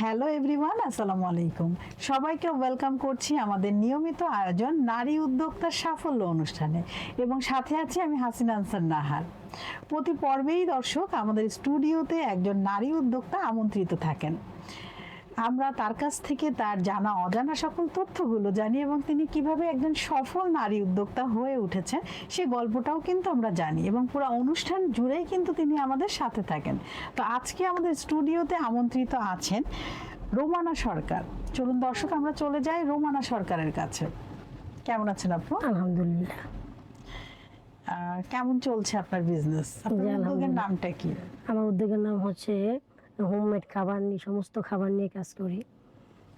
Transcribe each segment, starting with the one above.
Hello everyone আসসালামু আলাইকুম। সবাইকে ওয়েলকাম করছি আমাদের নিয়মিত আয়োজন নারী উদ্যোক্তার সাফল্য অনুষ্ঠানে। এবং সাথে আছি আমি হাসিনা আনসার নাহার। প্রতি পর্বেই দর্শক আমাদের স্টুডিওতে একজন নারী উদ্যোক্তা আমন্ত্রিত থাকেন। আমরা তার কাছ থেকে তার জানা অজানা সকল তথ্যগুলো জানি এবং তিনি কীভাবে একজন সফল নারী উদ্যোক্তা হয়ে উঠেছেন সে গল্পটাও কিন্তু আমরা জানি এবং পুরো অনুষ্ঠান জুড়েই কিন্তু তিনি আমাদের সাথে থাকেন। তো আজকে আমাদের স্টুডিওতে আমন্ত্রিত আছেন রোমানা সরকার। চলুন দর্শক আমরা চলে যাই রোমানা সরকারের কাছে। কেমন আছেন আপু? আলহামদুলিল্লাহ। কেমন চলছে আপনার বিজনেস আপনার উদ্যোগের নামটা কি? আমার উদ্যোগের নাম হচ্ছে হোমমেড খাবার নিয়ে সমস্ত খাবার নিয়ে কাজ করি।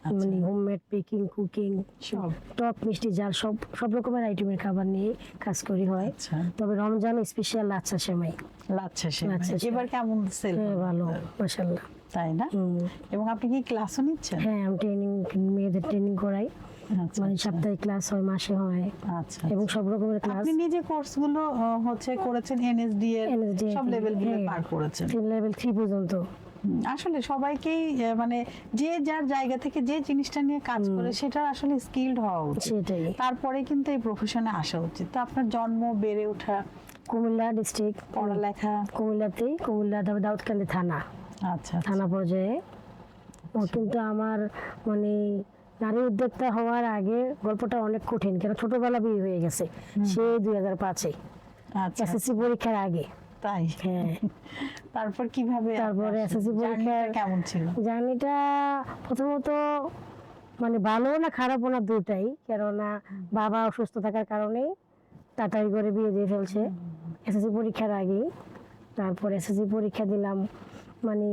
আচ্ছা। মানে হোমমেড বেকিং কুকিং সব। টক মিষ্টি জাল সব সব রকমের আইটেমের খাবার নিয়ে কাজ করি হয়। আচ্ছা। তবে রমজান স্পেশাল লাচ্ছা সেমাই। লাচ্ছা সেমাই। এবার কেমন সেল হ্যাঁ ভালো মাসাল্লাহ তাই না? এবং আপনি কি ক্লাসও নিচ্ছেন? হ্যাঁ আমি ট্রেনিং মেয়েদের ট্রেনিং করাই। আচ্ছা, মানে। সাপ্তাহিক ক্লাস হয় মাসে হয়। আচ্ছা এবং সব রকমের ক্লাস আপনি নিজে কোর্সগুলো হচ্ছে করেছেন এনএসডি এর সব লেভেলগুলো হ্যাঁ। পার করেছেন। লেভেল থ্রি পর্যন্ত। হুম, আসলে সবাইকেই মানে যে যার জায়গা থেকে যে জিনিসটা নিয়ে কাজ করে সেটা আসলে স্কিলড হওয়া উচিত। তারপরে কিন্তু এই প্রফেশনে আসা উচিত। তো আপনার জন্ম বেড়ে ওঠা? কুমিল্লা ডিস্ট্রিক্ট পড়ালেখা? কুমিল্লাতেই কুমিল্লা তারপর দাউদকান্দি থানা। আচ্ছা আচ্ছা। থানা পর্যায়ে। ও কিন্তু আমার মানে নারী উদ্যোক্তা হওয়ার আগে গল্পটা অনেক কঠিন। কেন? ছোটবেলা বিয়ে হয়ে গেছে। সে দুই হাজার পাঁচে। আচ্ছা। এসএসসি পরীক্ষার আগে। তাই? হ্যাঁ। তারপর কীভাবে তারপরে এসএসসি টা কেমন ছিল? জার্নিটা প্রথমত মানে ভালো না খারাপ না দুটাই কেননা বাবা অসুস্থ থাকার কারণে তাড়াতাড়ি করে বিয়ে দিয়ে ফেলছে এসএসসি পরীক্ষার আগেই। তারপর এসএসসি পরীক্ষা দিলাম মানে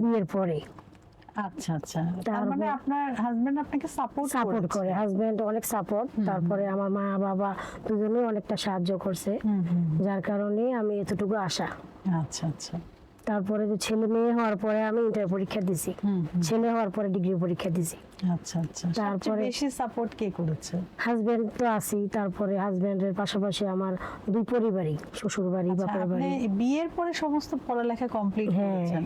বিয়ের পরে। আচ্ছা আচ্ছা। তার মানে আপনার হাজবেন্ড আপনাকে সাপোর্ট সাপোর্ট করে হাজবেন্ড অনেক সাপোর্ট তারপরে আমার মা বাবা দুজনেই অনেকটা সাহায্য করছে। যার কারণে আমি এতটুকু আশা। আচ্ছা আচ্ছা। তারপরে যে ছেলে মেয়ে হওয়ার পরে আমি ইন্টার পরীক্ষা দিছি। ছেলে হওয়ার পরে ডিগ্রি পরীক্ষা দিছি। আচ্ছা আচ্ছা। তারপরে বেশি সাপোর্ট কে করেছে? হাজবেন্ড তো আছি তারপরে হাজবেন্ডের পাশাপাশি আমার দুই পরিবারই শ্বশুর বাড়ি আচ্ছা, বাপের বাড়ি বিয়ের পরে সমস্ত পড়ালেখা কমপ্লিট হ্যাঁ। করেছেন।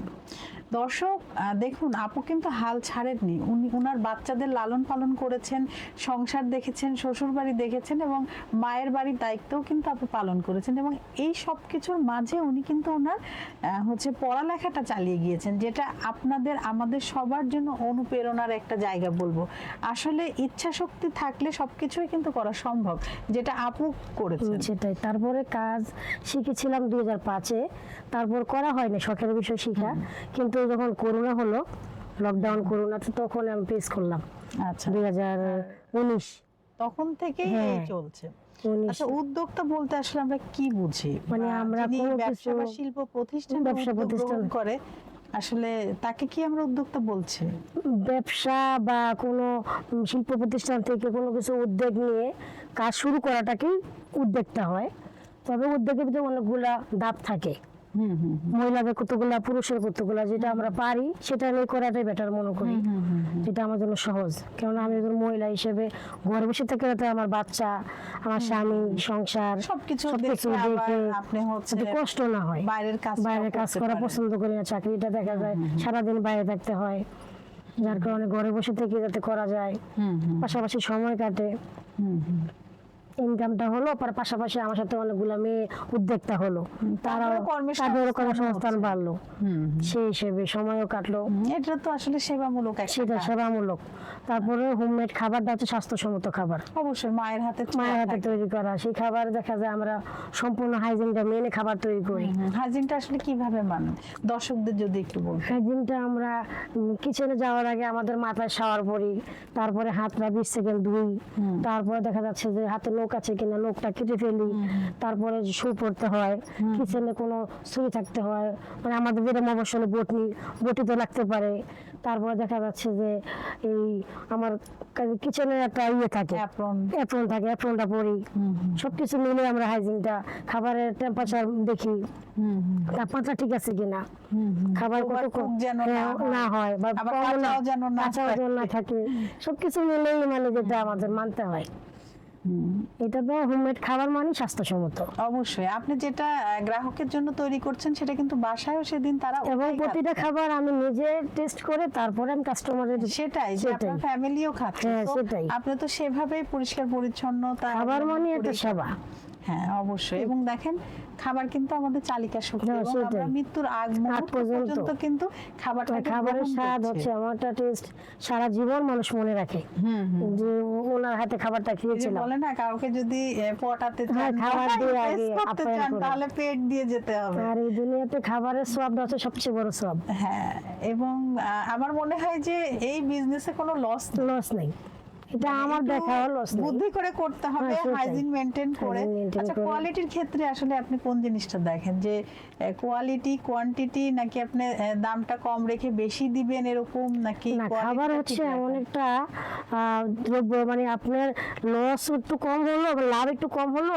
দর্শক দেখুন আপু কিন্তু হাল ছাড়েননি। উনি ওনার বাচ্চাদের লালন পালন করেছেন সংসার দেখেছেন শ্বশুর বাড়ি দেখেছেন এবং মায়ের বাড়ির দায়িত্বও কিন্তু আপু পালন করেছেন এবং এই সব কিছুর মাঝে উনি কিন্তু ওনার আহ, হচ্ছে পড়ালেখাটা চালিয়ে গিয়েছেন যেটা আপনাদের আমাদের সবার জন্য অনুপ্রেরণার একটা জায়গা বলব। আসলে ইচ্ছা শক্তি থাকলে সবকিছুই কিন্তু করা সম্ভব যেটা আপু করেছেন। সেটাই। তারপরে কাজ শিখেছিলাম দুই হাজার পাঁচে। তারপর করা হয়নি শখের বিষয় শিখা। কিন্তু যখন করোনা হলো লকডাউন করোনা তো তখন আমি পেস করলাম। আচ্ছা। দুই হাজার উনিশ। তখন থেকেই হ্যাঁ। চলছে। আচ্ছা উদ্যোক্তা বলতে আসলে আমরা কি বুঝি? মানে আমরা কোনো ব্যবসা বা শিল্প প্রতিষ্ঠান ব্যবসা প্রতিষ্ঠান- করে আসলে তাকে কি আমরা উদ্যোক্তা বলছি? ব্যবসা বা কোনো শিল্প প্রতিষ্ঠান থেকে কোনো কিছু উদ্যোগ নিয়ে কাজ শুরু করাটাকেই উদ্যোক্তা হয়। তবে উদ্যোগের ভিতরে অনেকগুলা ধাপ থাকে। মহিলাদের কতগুলা পুরুষের কতগুলা যেটা আমরা পারি সেটা নিয়ে করাটাই বেটার মনে করি। যেটা আমার জন্য সহজ। কেননা আমি একজন মহিলা হিসেবে ঘরে বসে থেকে আমার বাচ্চা আমার স্বামী সংসার সবকিছু দেখে আপনি হচ্ছে কষ্ট না হয়। বাইরের কাজ বাইরে কাজ করা পছন্দ করি না চাকরিটা দেখা যায় সারাদিন বাইরে থাকতে হয়। যার কারণে ঘরে বসে থেকে যাতে করা যায়। পাশাপাশি সময় কাটে। ইনকামটা হলো পর পাশাপাশি আমার সাথে অনেকগুলো মেয়ে উদ্যোক্তা হলো। তারাও তাদেরও কর্মসংস্থান হচ্ছে। বাড়লো। সেই হিসেবে সময়ও কাটলো। এটা তো আসলে সেবামূলক সেটা সেবামূলক। তারপরে হোমমেড খাবারটা হচ্ছে স্বাস্থ্যসম্মত খাবার। অবশ্যই মায়ের হাতে মায়ের হাতে তৈরি করা। সেই খাবার দেখা যায় আমরা সম্পূর্ণ হাইজিনটা মেনে খাবার তৈরি করি। হাইজিনটা আসলে কীভাবে মানেন দর্শকদের যদি একটু বলতেন। হাইজিনটা আমরা কিচেনে যাওয়ার আগে আমাদের মাথায় শাওয়ার পরি তারপরে হাত হাতটা বিশ সেকেন্ড ধুই তারপরে দেখা যাচ্ছে যে হাতে নখ আছে কিনা নখটা কেটে ফেলি তারপরে শু পড়তে হয় কিচেনে কোনো ছুরি থাকতে হয় মানে আমাদের যেটা মফসলে বটি বটিতে লাগতে পারে। তারপরে দেখা যাচ্ছে যে এই আমার কিচেনে একটা ইয়ে থাকে অ্যাপ্রন থাকে অ্যাপ্রনটা পরি। সবকিছু মিলে আমরা হাইজিনটা খাবারের টেম্পারেচার দেখি তাপমাত্রা ঠিক আছে কিনা। খাবার কত যেন না হ্যাঁ, হয়। বা যেন না থাকে। সবকিছু মিলেই মানে যেটা আমাদের মানতে হয়। এটা তো হোমমেড খাবার মানে স্বাস্থ্যসম্মত। অবশ্যই। আপনি যেটা গ্রাহকের জন্য তৈরি করছেন সেটা কিন্তু বাসায়ও সেদিন তারা এবং প্রতিটা খাবার আমি নিজে টেস্ট করে তারপরে আমি কাস্টমারের সেটাই যে আপনার ফ্যামিলিও খাচ্ছে। হ্যাঁ, তো সেটাই। আপনি তো সেভাবেই পরিষ্কার পরিচ্ছন্নতা খাবার মানে এটা সেবা। হ্যাঁ অবশ্যই। এবং দেখেন খাবার কিন্তু আমাদের চালিকা শক্তি হ্যাঁ, এবং আমরা মৃত্যুর আগ পর্যন্ত। কিন্তু খাবারটা খাবারের স্বাদ হচ্ছে আমার একটা টেস্ট সারা জীবন মানুষ মনে রাখে। যে ওনার হাতে খাবারটা খেয়েছিলাম। বলে না কাউকে যদি পটাতে হ্যাঁ, চান খাবার দিয়ে আগে চান তাহলে পেট দিয়ে যেতে হবে। আর এই দুনিয়াতে খাবারের সোয়াবটা হচ্ছে সবচেয়ে বড় সোয়াব হ্যাঁ এবং আমার মনে হয় যে এই বিজনেসে কোনো লস লস নেই। এটা আমার দেখা নেই বুদ্ধি করে করতে হবে হ্যাঁ, হাইজিন মেনটেন করে। আচ্ছা কোয়ালিটির ক্ষেত্রে আসলে আপনি কোন জিনিসটা দেখেন? যে কোয়ালিটি কোয়ান্টিটি নাকি আপনি দামটা কম রেখে বেশি দিবেন এরকম নাকি খাবার হচ্ছে এমন একটা দ্রব্য মানে আপনার লস একটু কম হলো লাভ একটু কম হলো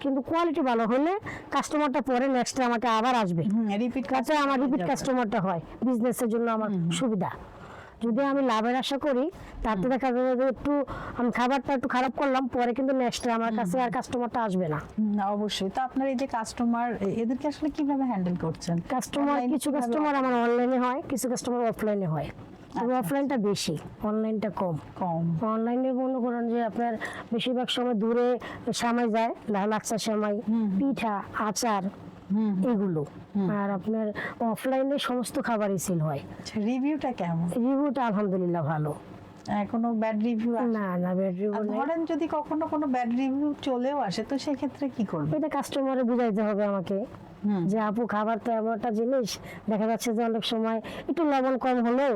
কিন্তু কোয়ালিটি ভালো হলে কাস্টমারটা পরে নেক্সট আমাকে আবার আসবে। রিপিট কাছে আমার রিপিট কাস্টমারটা হয়। বিজনেসের জন্য আমার সুবিধা। যদি আমি লাভের আশা করি তাতে দেখা যাবে যে একটু আমি খাবারটা একটু খারাপ করলাম পরে কিন্তু নেক্সট আমার কাছে আর কাস্টমারটা আসবে না। অবশ্যই। তো আপনার এই যে কাস্টমার এদেরকে আসলে কীভাবে হ্যান্ডেল করছেন? কাস্টমার কিছু কাস্টমার আমার অনলাইনে হয় কিছু কাস্টমার অফলাইনে হয়। তবে আচ্ছা, অফলাইনটা বেশি অনলাইনটা কম। কম। অনলাইনে মনে করেন যে আপনার বেশিরভাগ সময় দূরে সামাই যায় লা- লাচ্ছা সামাই পিঠা আচার এগুলো। আর আপনার অফলাইনে সমস্ত খাবারই সেল হয়। আচ্ছা রিভিউটা কেমন? রিভিউটা আলহামদুলিল্লাহ ভালো। কোনো ব্যাড রিভিউ না না ব্যাড রিভিউ ধরেন যদি কখনো কোনো ব্যাড রিভিউ চলেও আসে তো সেক্ষেত্রে কি করবে এটা কাস্টমারে বুঝাইতে হবে আমাকে। যে আপু খাবার তো এমন একটা জিনিস দেখা যাচ্ছে যে অনেক সময় একটু লবণ কম হলেও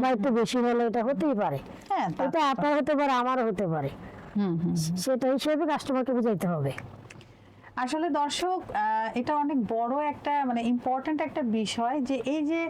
বা একটু বেশি হলেও এটা হতেই পারে। হ্যাঁ এটা আপনার হতে পারে আমারও হতে পারে। সেটা হিসেবে কাস্টমারকে বুঝাইতে হবে। আসলে দর্শক এটা অনেক বড় একটা মানে ইম্পর্ট্যান্ট একটা বিষয় যে এই যে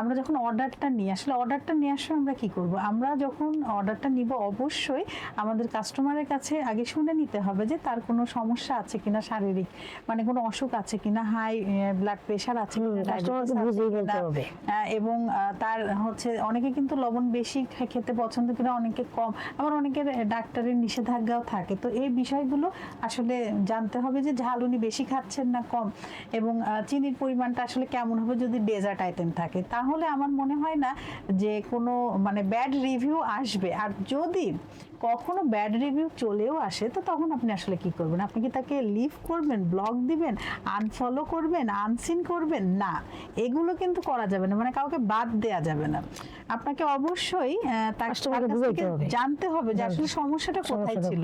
আমরা যখন অর্ডারটা নিই আসলে অর্ডারটা নিয়ে আসলে আমরা কি করব? আমরা যখন অর্ডারটা নিব অবশ্যই আমাদের কাস্টমারের কাছে আগে শুনে নিতে হবে যে তার কোনো সমস্যা আছে কিনা শারীরিক মানে কোনো অসুখ আছে কিনা হাই ব্লাড প্রেশার আছে কিনা কিনা, এবং তার হচ্ছে অনেকে কিন্তু লবণ বেশি খেতে পছন্দ করে অনেকে কম। আবার অনেকের ডাক্তারের নিষেধাজ্ঞাও থাকে। তো এই বিষয়গুলো আসলে জানতে হবে যে ঝাল উনি বেশি খাচ্ছেন না কম? এবং চিনির পরিমাণটা আসলে কেমন হবে যদি ডেজার্ট আইটেম থাকে? তাহলে আমার মনে হয় না যে কোনো মানে ব্যাড রিভিউ আসবে। আর যদি কখনো ব্যাড রিভিউ চলেও আসে তো তখন আপনি আসলে কি করবেন? আপনি কি তাকে লিভ করবেন ব্লক দিবেন আনফলো করবেন আনসিন করবেন? না এগুলো কিন্তু করা যাবে না মানে কাউকে বাদ দেয়া যাবে না। আপনাকে অবশ্যই তার। জানতে হবে যে আসলে সমস্যাটা কোথায় ছিল।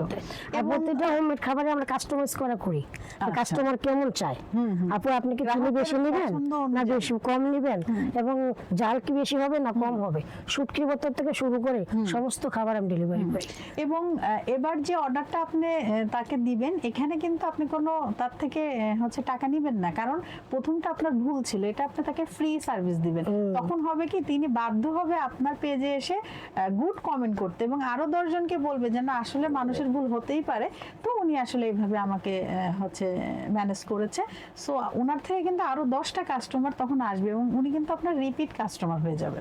প্রত্যেকটা হোমমেড খাবারে আমরা কাস্টমাইজ করা করি। আচ্ছা। কাস্টমার কেমন চায়। আপু আপনি কি চিনি বেশি নেবেন? না। বেশি কম নেবেন? এবং জাল কি বেশি হবে না কম হবে? শুটকি বোতল থেকে শুরু করে সমস্ত খাবার আমি ডেলিভারি করি। এবং এবার যে অর্ডারটা আপনি তাকে দিবেন এখানে কিন্তু আপনি কোনো তার থেকে হচ্ছে টাকা নিবেন না। কারণ প্রথমটা আপনার ভুল ছিল এটা আপনি তাকে ফ্রি সার্ভিস দিবেন। তখন হবে কি তিনি বাধ্য হবে আপনার পেজে এসে গুড কমেন্ট করতে এবং আরও দশজনকে বলবে যে না আসলে মানুষের ভুল হতেই পারে। তো উনি আসলে এইভাবে আমাকে হচ্ছে ম্যানেজ করেছে। সো ওনার থেকে কিন্তু আরও দশটা কাস্টমার তখন আসবে এবং উনি কিন্তু আপনার রিপিট কাস্টমার হয়ে যাবে।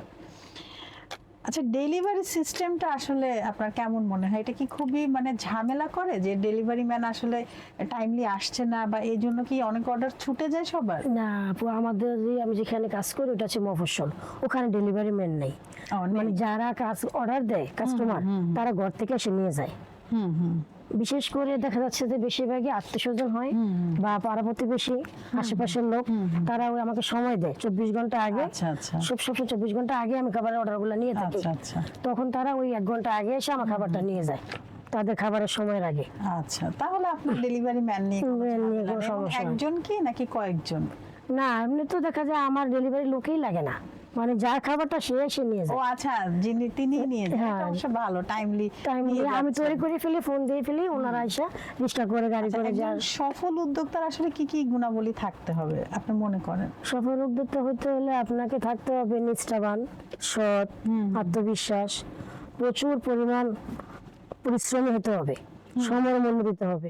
আচ্ছা ডেলিভারি সিস্টেমটা আসলে আপনার কেমন মনে হয়? এটা কি খুবই মানে ঝামেলা করে যে ডেলিভারি ম্যান আসলে টাইমলি আসছে না বা এই জন্য কি অনেক অর্ডার ছুটে যায় সবার? না আপু আমাদের যে আমি যেখানে কাজ করি ওটা হচ্ছে মফস্বল। ওখানে ডেলিভারি ম্যান নেই। মানে যারা কাজ অর্ডার দেয় কাস্টমার তারা ঘর থেকে এসে নিয়ে যায়। হুম হুম। বিশেষ করে দেখা যাচ্ছে যে বেশিরভাগই আত্মীয় স্বজন হয় বা পাড়া প্রতিবেশী আশেপাশের লোক তারা ওই আমাকে সময় দেয় চব্বিশ ঘণ্টা আগে। আচ্ছা আচ্ছা। সব সবসময় চব্বিশ ঘণ্টা আগে আমি খাবারের অর্ডারগুলো নিয়ে থাকি। আচ্ছা তখন তারা ওই এক ঘণ্টা আগে এসে আমার খাবারটা নিয়ে যায়। তাদের খাবারের সময়ের আগে। আচ্ছা তাহলে আপনার ডেলিভারি ম্যান নিয়ে। একজন কি নাকি কয়েকজন? না এমনি তো দেখা যায় আমার ডেলিভারি লোকেই লাগে না। মানে যা খাবারটা সে এসে নিয়ে যায়। ও আচ্ছা যিনি তিনি নিয়ে যান হ্যাঁ। অবশ্য ভালো টাইমলি টাইমলি আমি তৈরি করে ফেলি ফোন দিয়ে ফেলি ওনারা এসে রিস্টা করে গাড়ি করে একজন যার সফল উদ্যোক্তার আসলে কি কি গুণাবলী থাকতে হবে আপনি মনে করেন? সফল উদ্যোক্তা হতে হলে আপনাকে থাকতে হবে নিষ্ঠাবান সৎ আত্মবিশ্বাস প্রচুর পরিমাণ পরিশ্রমী হতে হবে। সময় মূল্য দিতে হবে।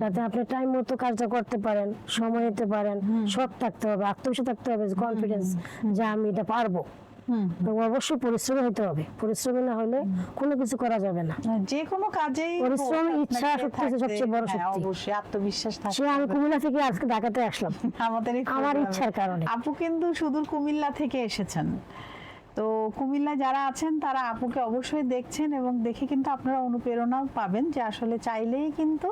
যাতে আপনি টাইম মতো কাজটা করতে পারেন সময় দিতে পারেন সৎ থাকতে হবে আত্মবিশ্বাস থাকতে হবে কনফিডেন্স যে আমি এটা পারব। অবশ্যই পরিশ্রমী হতে হবে। পরিশ্রমী না হলে কোনো কিছু করা যাবে না। যে কোনো কাজেই পরিশ্রম, ইচ্ছা শক্তি সবচেয়ে বড় হ্যাঁ, শক্তি। অবশ্যই আত্মবিশ্বাস সে আমি কুমিল্লা থেকে আজকে ঢাকাতে আসলাম। আমাদের আমার ইচ্ছার কারণে। আপু কিন্তু সুদূর কুমিল্লা থেকে এসেছেন। তো কুমিল্লা যারা আছেন তারা আপুকে অবশ্যই দেখছেন এবং দেখে কিন্তু আপনারা অনুপ্রেরণাও পাবেন যে আসলে চাইলেই কিন্তু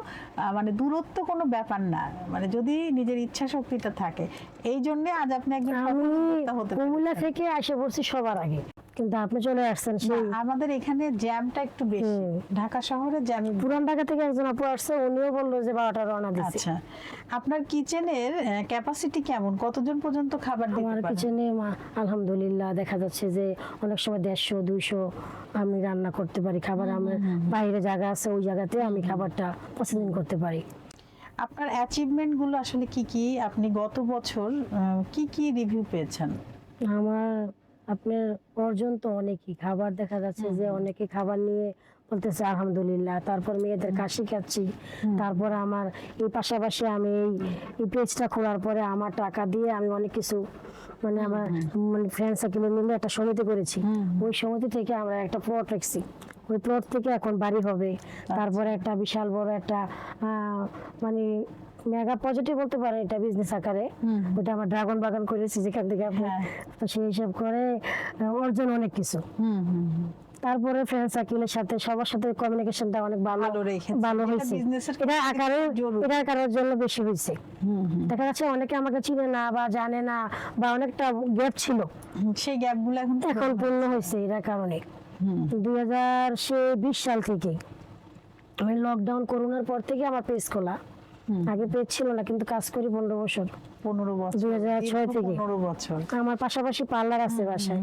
মানে দূরত্ব কোনো ব্যাপার না। মানে যদি নিজের ইচ্ছা শক্তিটা থাকে। এই জন্যে আজ আপনি একজন হতে কুমিল্লা থেকে আসে পড়ছি সবার আগে। কিন্তু আপনি চলে আসছেন আমাদের এখানে জ্যামটা একটু বেশি। ঢাকা শহরে জ্যাম পুরান ঢাকা থেকে একজন আপু আসছে উনিও বলল যে বারোটা রওনা দিচ্ছে। আচ্ছা। আপনার কিচেনের ক্যাপাসিটি কেমন? কতজন পর্যন্ত খাবার দিতে আমার পারেন? কিচেনে আলহামদুলিল্লাহ দেখা যাচ্ছে যে অনেক সময় দেড়শো দুইশো আমি রান্না করতে পারি খাবার। আমার বাইরে জায়গা আছে ওই জায়গাতে আমি খাবারটা প্রসেসিং করতে পারি। আপনার অ্যাচিভমেন্টগুলো আসলে কি কি? আপনি গত বছর কি কি রিভিউ পেয়েছেন? আমার আপনার অর্জন তো অনেকই। খাবার দেখা যাচ্ছে যে অনেকে খাবার নিয়ে বলতেছে আলহামদুলিল্লাহ। তারপর মেয়েদের কাশি খাচ্ছি তারপর আমার এই পাশাপাশি আমি এই পেজটা খোলার পরে আমার টাকা দিয়ে আমি অনেক কিছু মানে আমার মানে ফ্রেন্ড সার্কেলে মিলে একটা সমিতি করেছি। ওই সমিতি থেকে আমরা একটা প্লট রাখছি। ওই প্লট থেকে এখন বাড়ি হবে। তারপরে একটা বিশাল বড় একটা আহ, মানে মেগা পজিটিভ বলতে পারেন এটা বিজনেস আকারে। ওটা আমার ড্রাগন বাগান করেছি যেখান থেকে আপনি হ্যাঁ। সেই হিসাব করে অর্জন অনেক কিছু। তারপরে ফ্রেন্ড সার্কেলের সাথে সবার সাথে কমিউনিকেশনটা অনেক ভালো ভালো হয়েছে। এটা আকারে এটা আকারের জন্য বেশি হয়েছে। দেখা যাচ্ছে অনেকে আমাকে চিনে না বা জানে না বা অনেকটা গ্যাপ ছিল। সেই গ্যাপগুলো এখন এখন পূর্ণ হয়েছে। এটার কারণে। দুই হাজার সে বিশ সাল থেকে আমি লকডাউন করোনার পর থেকে আমার পেজ খোলা। আগে পেট ছিল না কিন্তু কাজ করি পনেরো বছর। পনেরো বছর। দুই হাজার ছয় থেকে। পনেরো বছর। আমার পাশাপাশি পার্লার আছে বাসায়।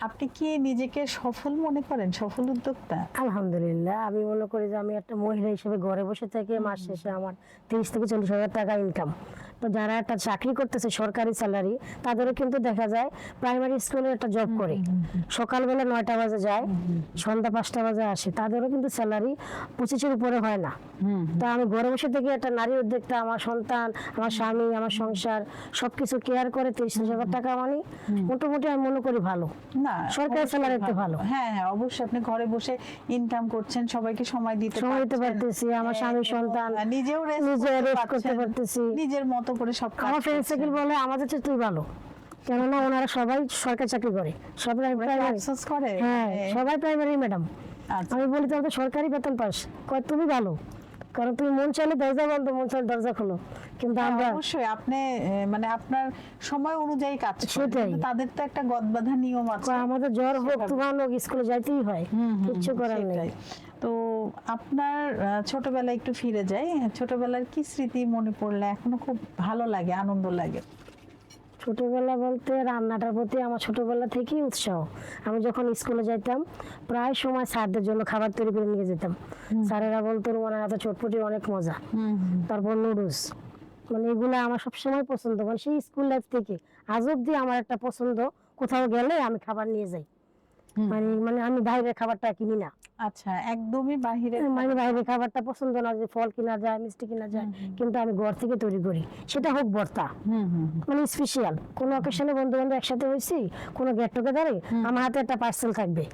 আপনি কি নিজেকে সফল মনে করেন? সফল উদ্যোক্তা? আলহামদুলিল্লাহ আমি মনে করি যে আমি একটা মহিলা হিসেবে ঘরে বসে থেকে মাস শেষে আমার তিরিশ থেকে চল্লিশ হাজার টাকা ইনকাম তো যারা একটা চাকরি করতেছে সরকারি স্যালারি তাদেরও কিন্তু দেখা যায় প্রাইমারি স্কুলে একটা জব করে। সকালবেলা নয়টা বাজে যায় সন্ধ্যা পাঁচটা বাজে আসে। তাদেরও কিন্তু স্যালারি পঁচিশের উপরে হয় না। তা আমি ঘরে বসে থেকে একটা নারী উদ্যোক্তা আমার সন্তান আমার স্বামী আমার সংসার সবকিছু কেয়ার করে তিরিশ হাজার টাকা মানে মোটামুটি আমি মনে করি ভালো। না সরকারি স্যালারি স্যালারিতে ভালো। হ্যাঁ হ্যাঁ অবশ্যই আপনি ঘরে বসে ইনকাম করছেন সবাইকে সময় দিতে সময় দিতে পারতেছি, আমার স্বামী, এবং সন্তান, নিজেও রেস্ট নিজে করতে পারতেছি। নিজের মতো করে সব আমার ফ্রেন্ড সার্কেল বলে আমাদের চেয়ে তুই ভালো। কেননা ওনারা সবাই সরকারি চাকরি করে। সবাই করে? হ্যাঁ সবাই প্রাইমারি ম্যাডাম আচ্ছা। আমি বলি তো সরকারি বেতন পাস। কয় তুমি ভালো। কারণ তুমি মন চাইলে দরজা বন্ধ মন চাইলে দরজা খোলো। কিন্তু হ্যাঁ, আমরা অবশ্যই। আপনি মানে আপনার সময় অনুযায়ী কাজ সেটাই। তাদের তো একটা গদবাধা নিয়ম আছে। আমাদের জ্বর হোক হোক স্কুলে যাইতেই হয়। হুম, করার নেই। তো আপনার ছোটবেলায় একটু ফিরে যাই। ছোটবেলার কি স্মৃতি মনে পড়লে? এখনও খুব ভালো লাগে আনন্দ লাগে। ছোটবেলা বলতে রান্নাটার প্রতি আমার ছোটবেলা থেকেই উৎসাহ। আমি যখন স্কুলে যাইতাম প্রায় সময় স্যারদের জন্য খাবার তৈরি করে নিয়ে যেতাম। স্যারেরা বলতো রুমানের হাতে চটপটি অনেক মজা। তারপর নুডলস। মানে এগুলো আমার সবসময় পছন্দ। মানে সেই স্কুল লাইফ থেকে আজ অব্দি আমার একটা পছন্দ। কোথাও গেলে আমি খাবার নিয়ে যাই। মানে মানে আমি বাইরের খাবারটা কিনি না। আচ্ছা একদমই বাহিরে মানে বাইরে খাবারটা পছন্দ না যে ফল কিনা যায় মিষ্টি কিনা যায় কিন্তু আমি ঘর থেকে তৈরি করি। সেটা হোক ভর্তা। হুম মানে স্পেশাল কোনো অকেশনে বন্ধু বান্ধব একসাথে হয়েছি কোনো গেট টুগেদারে আমার হাতে একটা পার্সেল থাকবে।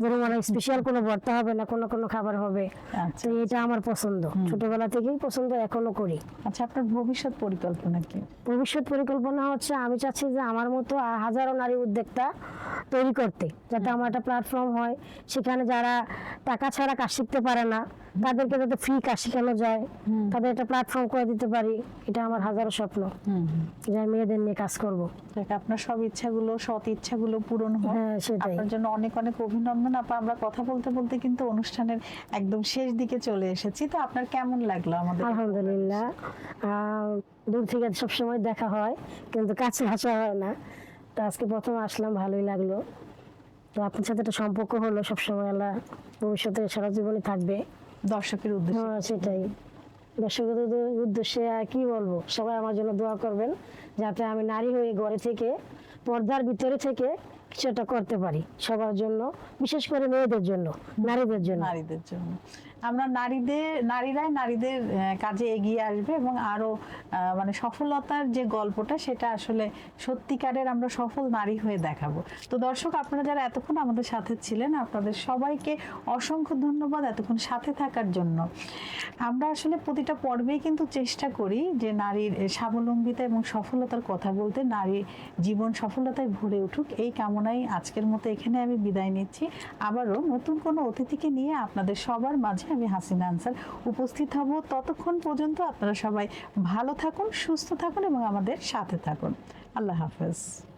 যেরকম মানে স্পেশাল কোনো ভর্তা হবে না কোনো কোনো খাবার হবে। আচ্ছা। তো এটা আমার পছন্দ। ছোটবেলা থেকেই পছন্দ এখনও করি। আচ্ছা আপনার ভবিষ্যৎ পরিকল্পনা কি? ভবিষ্যৎ পরিকল্পনা হচ্ছে আমি চাচ্ছি যে আমার মতো হাজারো নারী উদ্যোক্তা তৈরি করতে যাতে আমার একটা প্ল্যাটফর্ম হয়। সেখানে যারা টাকা ছাড়া কাজ শিখতে পারে না তাদেরকে যাতে ফ্রি কাজ শেখানো যায়। তাদের একটা প্ল্যাটফর্ম করে দিতে পারি এটা আমার হাজারো স্বপ্ন। যে আমি মেয়েদের নিয়ে কাজ করব। আপনার সব ইচ্ছাগুলো সৎ ইচ্ছাগুলো পূরণ হ্যাঁ সেটাই। আপনার জন্য অনেক অনেক অভিনন্দন। আপা আমরা কথা বলতে বলতে কিন্তু অনুষ্ঠানের একদম শেষ দিকে চলে এসেছি। তো আপনার কেমন লাগল আমাদের? আলহামদুলিল্লাহ। দূর থেকে সবসময় দেখা হয় কিন্তু কাছে আসা হয় না। তো আজকে প্রথম আসলাম ভালোই লাগল। তো আপনার সাথে একটা সম্পর্ক হলো সবসময় আল্লাহ ভবিষ্যতে সারা জীবনে থাকবে। দর্শকের উদ্দেশ্যে। হ্যাঁ সেটাই। দর্শকদের উদ্দেশ্যে আর কি বলব সবাই আমার জন্য দোয়া করবেন যাতে আমি নারী হয়ে ঘরে থেকে পর্দার ভিতরে থেকে একটা করতে পারি সবার জন্য, বিশেষ করে মেয়েদের জন্য, নারীদের জন্য। নারীদের জন্য। আমরা নারীদের, নারীরাই নারীদের কাজে এগিয়ে আসবে এবং আরও মানে সফলতার যে গল্পটা সেটা আসলে সত্যিকারের আমরা সফল নারী হয়ে দেখাবো। তো দর্শক, আপনারা যারা এতক্ষণ আমাদের সাথে ছিলেন, আপনাদের সবাইকে অসংখ্য ধন্যবাদ এতক্ষণ সাথে থাকার জন্য। আমরা আসলে প্রতিটা পর্বেই কিন্তু চেষ্টা করি যে নারীর স্বাবলম্বিতা এবং সফলতার কথা বলতে নারী জীবন সফলতায় ভরে উঠুক। এই কামনাই আজকের মতো এখানে আমি বিদায় নিচ্ছি। আবারও নতুন কোনো অতিথিকে নিয়ে আপনাদের সবার মাঝে আমি হাসিনা আনসার উপস্থিত হব। ততক্ষণ পর্যন্ত আপনারা সবাই ভালো থাকুন, সুস্থ থাকুন এবং আমাদের সাথে থাকুন। আল্লাহ হাফেজ।